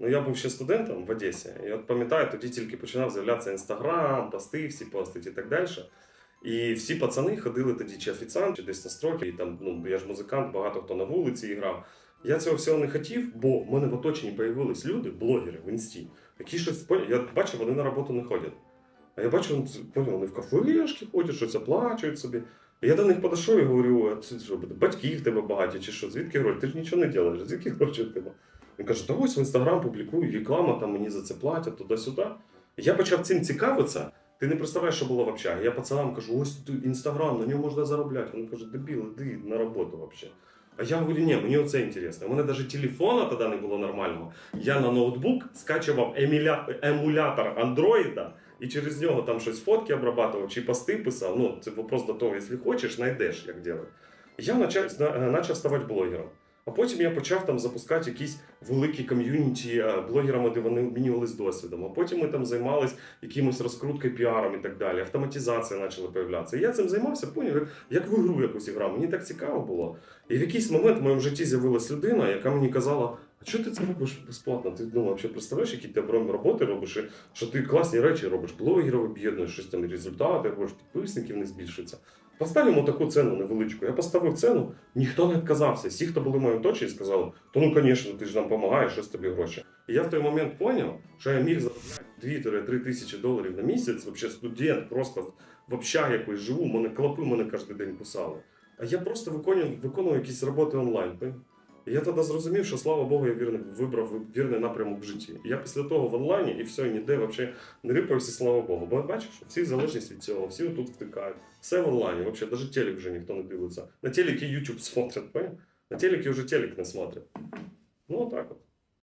Ну, я був ще студентом в Одесі, і от пам'ятаю, тоді тільки починав з'являтися інстаграм, пости, всі постить і так далі. І всі пацани ходили тоді чи офіціант, чи десь на строки, і там, ну, я ж музикант, багато хто на вулиці грав. Я цього всього не хотів, бо в мене в оточенні появились люди, блогери в інсті, які щось Я бачив, вони на роботу не ходять. А я бачу, ну, вони в кафешки ходять, щось оплачують собі. Я до них подійшов і говорю, а це що, батьки в тебе багаті, чи що, звідки гроші? Ти ж нічого не робиш, звідки гроші в тебе? Він каже, та ось в інстаграм публікую, реклама, там мені за це платять, туди-сюди. Я почав цим цікавитися. Ти не представляєш, що було в общагі. Я пацанам кажу, ось інстаграм, на ньому можна заробляти. Вони кажуть, дебіл, іди на роботу взагалі. А я говорю, ні, мені оце інтересно. У мене навіть телефона тоді не було нормального. Я на ноутбук скачував еміля... емулятор андроїда і через нього там щось фотки обрабатував чи пости писав. Ну, це вопрос до того, якщо хочеш, знайдеш, як робити. Я почав, почав ставати блогером. А потім я почав там запускати якісь великі ком'юніті е, блогерами, де вони обмінювалися досвідом. А потім ми там займалися якимось розкруткою, піаром і так далі. Автоматизація почала появлятися. Я цим займався, поняв, як- як в ігру якусь грав. Мені так цікаво було. І в якийсь момент в моєму житті з'явилась людина, яка мені казала: що ти це робиш безплатно? Ти ну, взагалі представляєш, які ти оборонні роботи робиш, і що ти класні речі робиш, блогерів об'єднуєш, щось там результати, робиш, підписників не збільшується. Поставимо таку ціну невеличку. Я поставив ціну, ніхто не відказався. Всі, хто були в моєму точі, сказали, то ну, звісно, ти ж нам допомагаєш, що з тобі гроші. І я в той момент зрозумів, що я міг заробляти 2-3 тисячі доларів на місяць, взагалі студент, просто в общагі якось живу, мене клопи мене кожен день кусали. А я просто виконував, виконував якісь роботи онлайн. Я тоді зрозумів, що слава Богу, я вірний, вибрав вірний напрямок в житті. Я після того в онлайні і все, ніде взагалі не рипався, слава Богу. Бо бачиш, всі залежність від цього, всі тут втикають. Все в онлайні, взагалі, навіть телек вже ніхто не дивиться. На телекі YouTube смотрять, поняв? На телекі вже телек не смотрять. Ну, отак от.